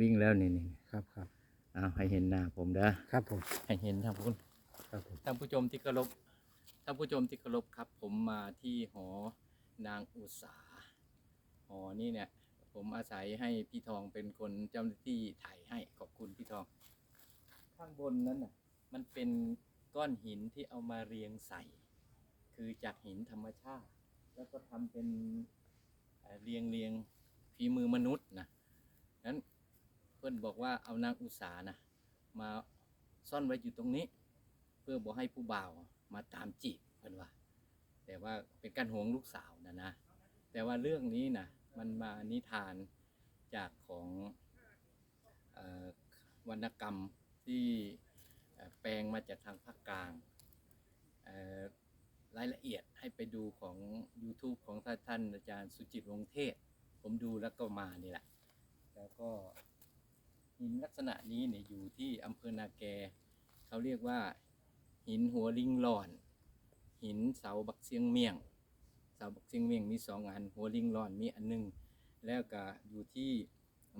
วิ่งแล้วนี่นี่ครับครับเอาให้เห็นหน้าผมเด้อครับผมให้เห็นท่านผู้ครับผมท่านผู้ชมที่เคารพท่านผู้ชมที่เคารพครับ ผมมาที่หอนางอุษาหอนี่เนี่ย ผมอาศัยให้พี่ทองเป็นคนเจ้าหน้าที่ถ่ายให้ขอบคุณพี่ทอง ข้างบนนั้นน่ะ มันเป็นก้อนหินที่เอามาเรียงใส่ คือจากหินธรรมชาติ แล้วก็ทำเป็นเอ่อเรียงเรียงฝีมือมนุษย์นะนั้นเพื่นบอกว่าเอานางอุษานะมาซ่อนไว้อยู่ตรงนี้ เพื่อบอกให้ผู้บ่าวมาตามจีบเพื่นว่า แต่ว่าเป็นการหวงลูกสาวนะนะ แต่ว่าเรื่องนี้นะมันมานิทานจากของออวรรณกรรมที่แปลงมาจากทางภาคกลางรายละเอียดให้ไปดูของ YouTube ของท่านอาจารย์สุจิตวงศ์เทศ ผมดูแล้วก็มานี่แหละ แล้วก็ หินลักษณะนี้เนี่ยอยู่ที่อำเภอนาแกเขาเรียกว่า หินหัวลิงหลอน หินเสาบักเซียงเมียง เสาบักเซียงเมียงมีสองอัน หัวลิงหลอนมีอันหนึง แล้วก็อยู่ที่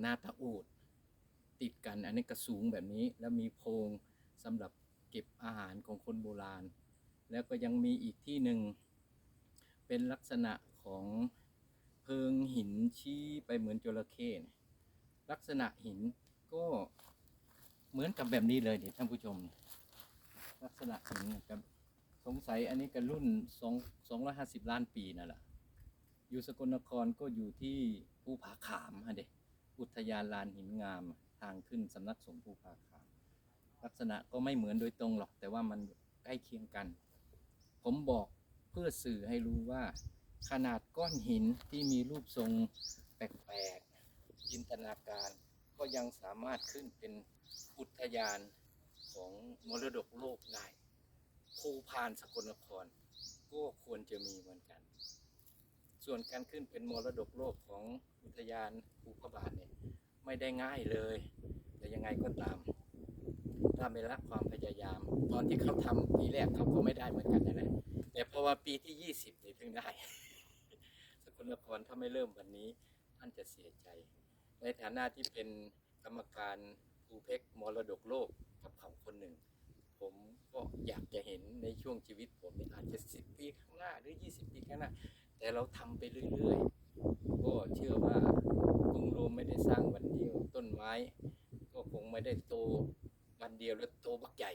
นาตาอูด ติดกันอันนี้ก็สูงแบบนี้แล้วมีโพรงสำหรับเก็บอาหารของคนโบราณ แล้วก็ยังมีอีกที่หนึ่งเป็นลักษณะของเพิงหินชี้ไปเหมือนจระเข้เนี่ยลักษณะหิน ก็เหมือนกับแบบนี้เลยเนี่ยท่านผู้ชม ลักษณะหินนะครับสงสัยอันนี้ก็รุ่นสองสองร้อยห้าสิบล้านปีนั่นแหละอยู่สกลนครก็อยู่ที่ภูผาขามฮะเด็อุทยานลานหินงามทางขึ้นสำนักสงฆ์ภูผาขาม ลักษณะก็ไม่เหมือนโดยตรงหรอก แต่ว่ามันใกล้เคียงกัน ผมบอกเพื่อสื่อให้รู้ว่า ขนาดก้อนหินที่มีรูปทรงแปลกๆจินตนาการ ก็ยังสามารถขึ้นเป็นอุทยานของมรดกโลกได้ภูพานสกลนคร ก็ควรจะมีเหมือนกัน ส่วนการขึ้นเป็นมรดกโลกของอุทยานภูพระบาทเนี่ยไม่ได้ง่ายเลย แต่ยังไงก็ตามถ้าไม่ละความพยายาม ตอนที่เขาทำปีแรกเขาก็ไม่ได้เหมือนกันนะนะแต่เพราะว่าปีที่ยี่สิบนี่ถึงได้ สกลนครถ้าไม่เริ่มวันนี้ท่านจะเสียใจ ในฐานะที่เป็นกรรมการภูเพกมรดกโลกกับเขาคนหนึ่ง ผมก็อยากจะเห็นในช่วงชีวิตผมนี่อาจจะสิบปีข้างหน้าหรือยี่สิบปีข้างหน้า แต่เราทำไปเรื่อยๆ ก็เชื่อว่ากรุงโรมไม่ได้สร้างวันเดียวต้นไม้ ก็คงไม่ได้โตวันเดียวแล้วโตบักใหญ่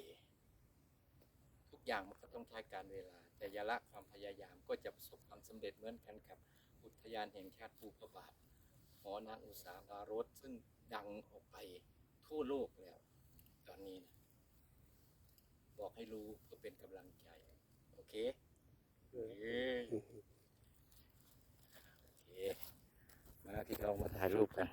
ทุกอย่างมันก็ต้องใช้การเวลา แต่ยาละความพยายามก็จะประสบความสำเร็จเหมือนกันกับอุทยานแห่งชาติภูพระบาท หอนางอุตสาหารสซึ่งดังออกไปทั่วโลกแล้ว ตอนนี้นะบอกให้รู้เพื่อเป็นกำลังใจ โอเคโอเคโอเคมาที่เรามาถ่ายรูปกัน